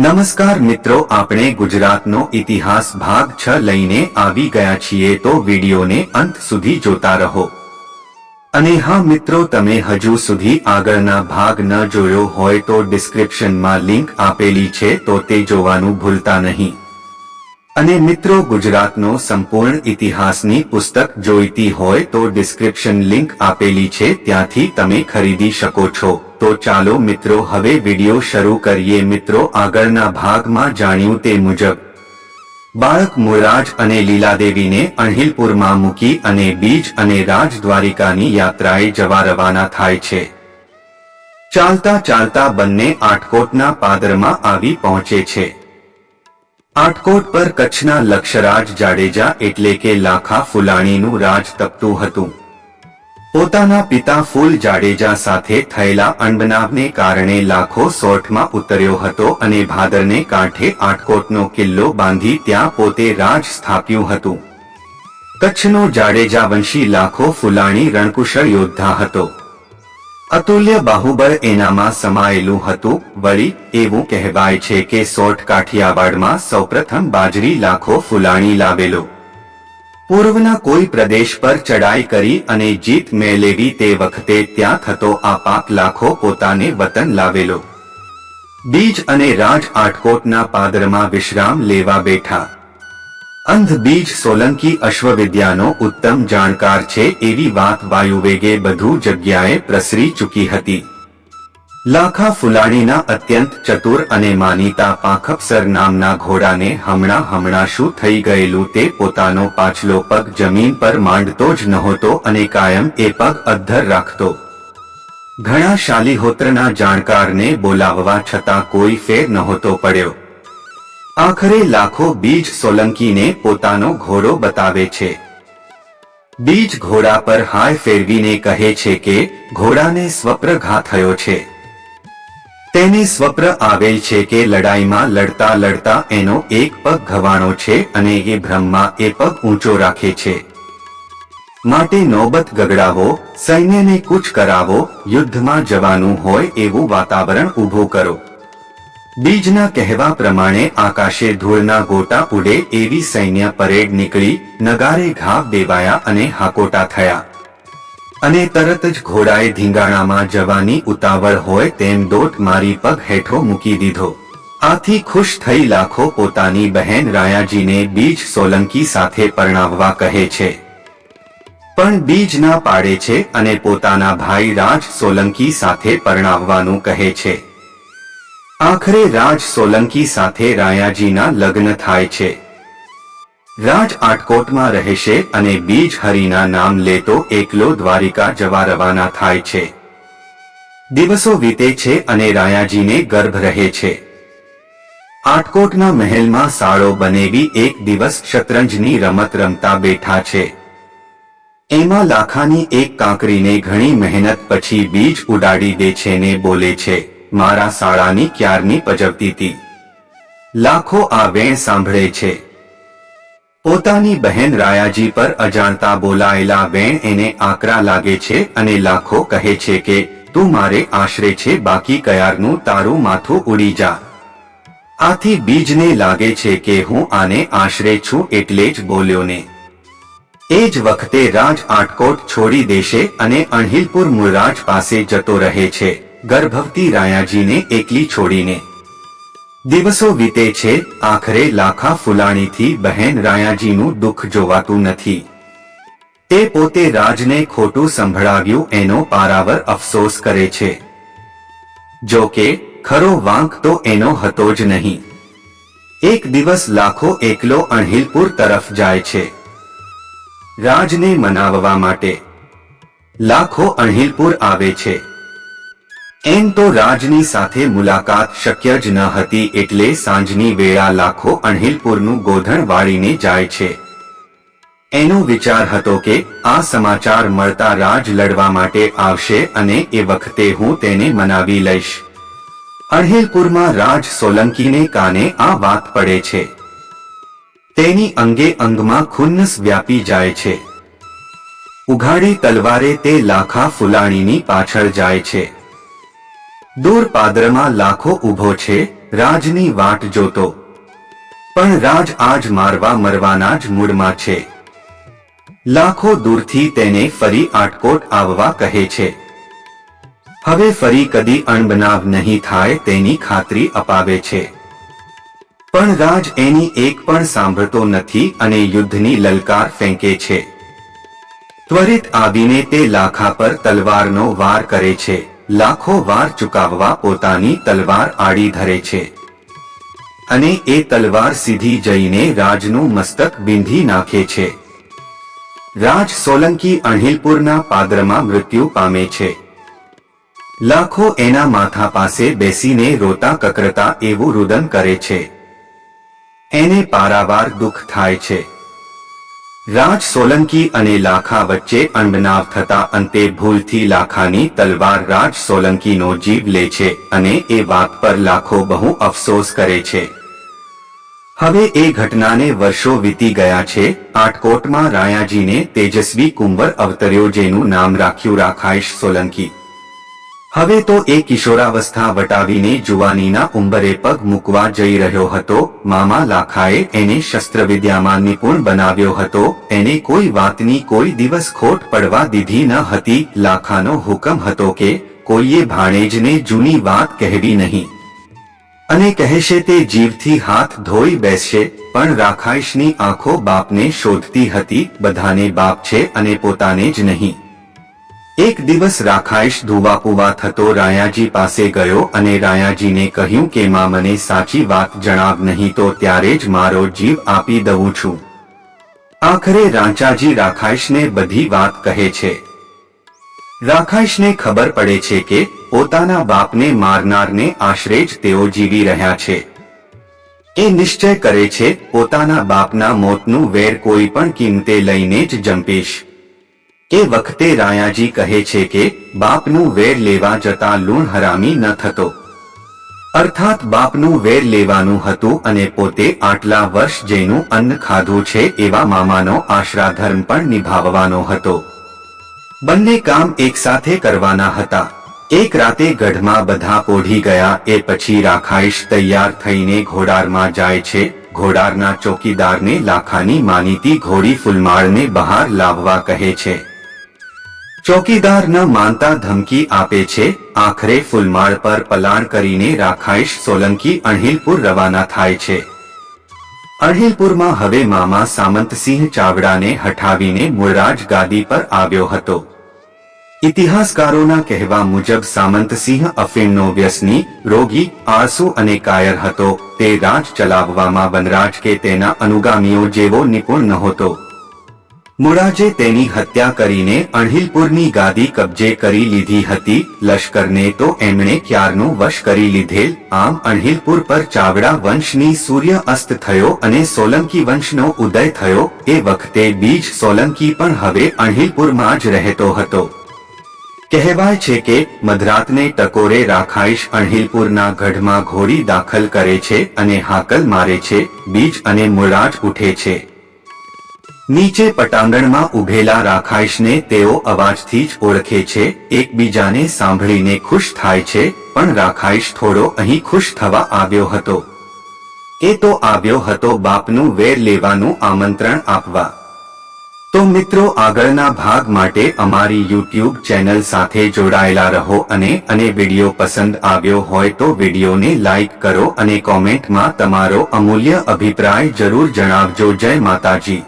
નમસ્કાર મિત્રો, આપણે ગુજરાતનો ઇતિહાસ ભાગ છ લઈને આવી ગયા છીએ તો વિડીયોને અંત સુધી જોતા રહો. અને હા મિત્રો, તમે હજુ સુધી આગળના ભાગ ન જોયો હોય તો ડિસ્ક્રિપ્શનમાં લિંક આપેલી છે તો તે જોવાનું ભૂલતા નહીં. અને મિત્રો, ગુજરાતનો સંપૂર્ણ ઇતિહાસની પુસ્તક જોઈતી હોય તો ડિસ્ક્રિપ્શન લિંક આપેલી છે, ત્યાંથી તમે ખરીદી શકો છો. તો ચાલો મિત્રો હવે વીડિયો શરૂ કરીએ. મિત્રો આગળના ભાગમાં જાણ્યું તે મુજબ, બાળક મુરાજ અને લીલાદેવીને અણહિલપુરમાં મૂકી અને બીજ અને રાજદ્વારિકાની યાત્રાએ જવા રવાના થાય છે. ચાલતા ચાલતા બંને આટકોટના પાદરમાં આવી પહોંચે છે. આટકોટ પર કચ્છના લક્ષરાજ જાડેજા એટલે કે લાખા ફુલાણીનું રાજ તપતું હતું. પોતાના પિતા ફૂલ જાડેજા સાથે થયેલા અણબનાવને કારણે લાખો સોઠમાં ઉતર્યો હતો અને ભાદરને કાંઠે આટકોટનો કિલ્લો બાંધી ત્યાં પોતે રાજ સ્થાપ્યું હતું. કચ્છનો જાડેજા વંશી લાખો ફુલાણી રણકુશળ યોદ્ધા હતો. અતુલ્ય બાહુબળ એનામાં સમાયેલું હતું, વળી એવું કહેવાય છે કે સોઠ કાઠિયાવાડમાં સૌપ્રથમ બાજરી લાખો ફુલાણી લાવેલો. પૂર્વના કોઈ પ્રદેશ પર ચડાઈ કરી અને જીત મેળવી તે વખતે ત્યાં થતો આ પાક લાખો પોતાને વતન લાવેલો. બીજ અને રાજ આટકોટના પાદરમાં વિશ્રામ લેવા બેઠા. અંધ બીજ સોલંકી અશ્વવિદ્યાનો ઉત્તમ જાણકાર છે એવી વાત વાયુવેગે બધું જગ્યાએ પ્રસરી ચૂકી હતી. લાખા ફુલાણીના અત્યંત ચતુર અને માનીતા પાંખપસર નામના ઘોડાને હમણાં હમણાં શું થઈ ગયેલું તે પોતાનો પાછલો પગ જમીન પર માંડતો જ નહોતો અને કાયમ એ પગ અદ્ધર રાખતો. ઘણા શાલીહોત્રના જાણકારને બોલાવવા છતાં કોઈ ફેર નહોતો પડ્યો. આખરે લાખો બીજ સોલંકીને પોતાનો ઘોડો બતાવે છે. બીજ ઘોડા પર હાય ફેરવીને કહે છે કે, ઘોડાને સ્વપ્રઘાત થયો છે. તેને સ્વપ્ર આવેલ છે કે લડાઈમાં લડતા લડતા એનો એક પગ ઘવાણો છે અને એ ભ્રમમાં એ પગ ઊંચો રાખે છે. માટે નોબત ગગડાવો, સૈન્યને કૂચ કરાવો, યુદ્ધમાં જવાનું હોય એવું વાતાવરણ ઊભું કરો. બીજના કહેવા પ્રમાણે આકાશે ધૂળના ગોટા ઉડે એવી સૈન્ય પરેડ નીકળી, નગારે ઘાવ દેવાયા અને હાકોટા થયા. અને તરત જ ઘોડાએ ધીંગાણામાં જવાની ઉતાવળ હોય તેમ દોટ મારી પગ હેઠો મૂકી દીધો. આથી ખુશ થઈ લાખો પોતાની બહેન રાયાજીને બીજ સોલંકી સાથે પરણાવવા કહે છે. પણ બીજ ના પાડે છે અને પોતાના ભાઈ રાજ સોલંકી સાથે પરણાવવાનું કહે છે. આખરે રાજ સોલંકી સાથે રાયાજીના લગ્ન થાય છે. રાજ આટકોટમાં રહેશે અને બીજ હરિના નામ લેતો એકલો દ્વારિકા જવા રવાના થાય છે. દિવસો વીતે છે અને રાયાજીને ગર્ભ રહે છે. આટકોટના મહેલમાં સાળો બનેવી એક દિવસ શતરંજની રમત રમતા બેઠા છે. એમાં લાખાની એક કાંકરીને ઘણી મહેનત પછી બીજ ઉડાડી દે છે ને બોલે છે, મારા શાળાની ક્યારની પજવતી હતી લાખો આ વેણ સાંભળે છે. પોતાની બહેન રાયાજી પર અજાણતા બોલાયેલા વેણ એને આકરા લાગે છે અને લાખો કહે છે કે, તું મારે આશરે છે, બાકી કયારનું તારું માથું ઉડી જા. આથી બીજને લાગે છે કે હું આને આશરે છું એટલે જ બોલ્યો ને એ જ વખતે રાજ આટકોટ છોડી દેશે અને અણહિલપુર મૂળરાજ પાસે જતો રહે છે. ગર્ભવતી રાયાજીને એકલી છોડીને. દિવસો વીતે છે, આખરે લાખા ફુલાણીથી બહેન રાયાજીનું દુઃખ જોવાતું નથી. તે પોતે રાજને ખોટું સંભળાવ્યું, એનો પારાવર અફસોસ કરે છે. જો કે, ખરો વાંક તો એનો હતો જ નહીં. એક દિવસ લાખો એકલો અણહિલપુર તરફ જાય છે. રાજને મનાવવા માટે. લાખો અણહિલપુર આવે છે. એમ તો રાજની સાથે મુલાકાત શક્ય જ ન હતી એટલે સાંજની વેળા લાખો અણહિલપુરનું ગોધણ વાળીને જાય છે. એનો વિચાર હતો કે આ સમાચાર મળતા રાજ લડવા માટે આવશે અને એ વખતે હું તેને મનાવી લઈશ. અણહિલપુરમાં રાજ સોલંકીને કાને આ વાત પડે છે. તેની અંગે અંગમાં ખુન્નસ વ્યાપી જાય છે. ઉઘાડી તલવારે તે લાખા ફુલાણીની પાછળ જાય છે. દૂર પાદરમાં લાખો ઊભો છે, રાજની વાટ જોતો. પણ રાજ આજ મારવા મરવાના જ મૂડમાં છે. લાખો દૂરથી તેને ફરી આટકોટ આવવા કહે છે. હવે ફરી કદી અણબનાવ નહીં થાય તેની ખાતરી અપાવે છે. પણ રાજ એની એક પણ સાંભળતો નથી અને યુદ્ધની લલકાર ફેંકે છે. ત્વરિત આવીને તે લાખા પર તલવારનો વાર કરે છે. લાખો વાર ચુકાવવા પોતાની તલવાર આડી ધરે છે. અને એ તલવાર સીધી જઈને રાજનું મસ્તક બીંધી નાખે છે. રાજ સોલંકી અણહિલપુરના પાદરમાં મૃત્યુ પામે છે. લાખો એના માથા પાસે બેસીને રોતા કકરતા એવું રુદન કરે છે. એને પારાવાર દુઃખ થાય છે. રાજ સોલંકી અને લાખા વચ્ચે અણબનાવ થતા અંતે ભૂલથી લાખાની તલવાર રાજ સોલંકીનો જીવ લે છે અને એ વાત પર લાખો બહુ અફસોસ કરે છે. હવે એ ઘટનાને વર્ષો વીતી ગયા છે. આટકોટમાં રાયાજીને તેજસ્વી કુંવર અવતર્યો જેનું નામ રાખ્યું રાખાઈશ સોલંકી. હવે તો એ કિશોરાવસ્થા વટાવીને જુવાનીના ઉંબરે પગ મૂકવા જઈ રહ્યો હતો. મામા લાખાએ એને શસ્ત્રવિદ્યામાં નિપુણ બનાવ્યો હતો. એને કોઈ વાતની કોઈ દિવસ ખોટ પડવા દીધી ન હતી. લાખાનો હુકમ હતો કે કોઈએ ભાણેજને જૂની વાત કહેવી નહીં. અને કહેશે તે જીવથી હાથ ધોઈ બેસશે, પણ રાખાઈશની આંખો બાપને શોધતી હતી. બધાને બાપ છે અને પોતાને જ નહીં. એક દિવસ રાખાઈશ ધુવાપુવા થતો રાયાજી પાસે ગયો અને રાયાજીને કહ્યું કે, માં, મને સાચી વાત જણાવ, નહીં તો ત્યારે જ મારો જીવ આપી દઉં છું. આખરે રાંચાજી રાખાઈશને બધી વાત કહે છે. રાખાઈશને ખબર પડે છે કે, પોતાના બાપને મારનારને આશરે જ તેઓ જીવી રહ્યા છે. એ નિશ્ચય કરે છે, પોતાના બાપના મોતનું વેર કોઈ પણ કિંમતે લઈને જ જંપીશ. એ વખતે રાયાજી કહે છે કે, બાપનું વેર લેવા જતા લૂણ હરામી ન થતો. અર્થાત બાપનું વેર લેવાનું હતું અને પોતે આટલા વર્ષ જેનું અન્ન ખાધું છે એવા મામાનો આશરાધર્મ પણ નિભાવવાનો હતો. બંને કામ એકસાથે કરવાના હતા. એક રાતે ગઢમાં બધા પોઢી ગયા, એ પછી રાખાઈશ તૈયાર થઈને ઘોડારમાં જાય છે. ઘોડારના ચોકીદારને લાખાની માનીતી ઘોડી ફૂલમાળને બહાર લાવવા કહે છે. ચોકીદાર ન માનતા ધમકી આપે છે. આખરે ફૂલમાળ પર પલાણ કરીને રાખાઈશ સોલંકી અણહિલપુર રવાના થાય છે. અણહિલપુરમાં હવે મામા સામંતસિંહ ચાવડાને હઠાવીને મૂળરાજ ગાદી પર આવ્યો હતો. ઇતિહાસકારોના કહેવા મુજબ સામંતસિંહ અફીણનો વ્યસની, રોગી, આળસુ અને કાયર હતો. તે રાજ ચલાવવામાં વનરાજ કે તેના અનુગામીઓ જેવો નિપુણ નહોતો. મુરાજે તેની હત્યા કરીને અણહિલપુરની ગાદી કબજે કરી લીધી હતી. લશ્કરને તો એમણે ક્યારનું વશ કરી લીધેલ? આમ અણહિલપુર પર ચાવડા વંશની સૂર્ય અસ્ત થયો અને સોલંકી વંશનો ઉદય થયો. એ વખતે બીજ સોલંકી પણ હવે અણહિલપુરમાં જ રહેતો હતો. કહેવાય છે કે મધરાતને ટકોરે રાખાઈશ અણહિલપુરના ગઢમાં ઘોડી દાખલ કરે છે અને હાકલ મારે છે. બીજ અને મુરાજ ઉઠે છે. નીચે પટાંગણમાં ઉભેલા રાખાઈશને તેઓ અવાજથી જ ઓળખે છે, એકબીજાને સાંભળીને ખુશ થાય છે, પણ રાખાઈશ થોડો અહીં ખુશ થવા આવ્યો હતો. એ તો આવ્યો હતો બાપનું વેર લેવાનું આમંત્રણ આપવા. તો મિત્રો આગળના ભાગ માટે અમારી યુટ્યુબ ચેનલ સાથે જોડાયેલા રહો અને અને વીડિયો પસંદ આવ્યો હોય તો વિડીયોને લાઈક કરો અને કોમેન્ટમાં તમારો અમૂલ્ય અભિપ્રાય જરૂર જણાવજો. જય માતાજી.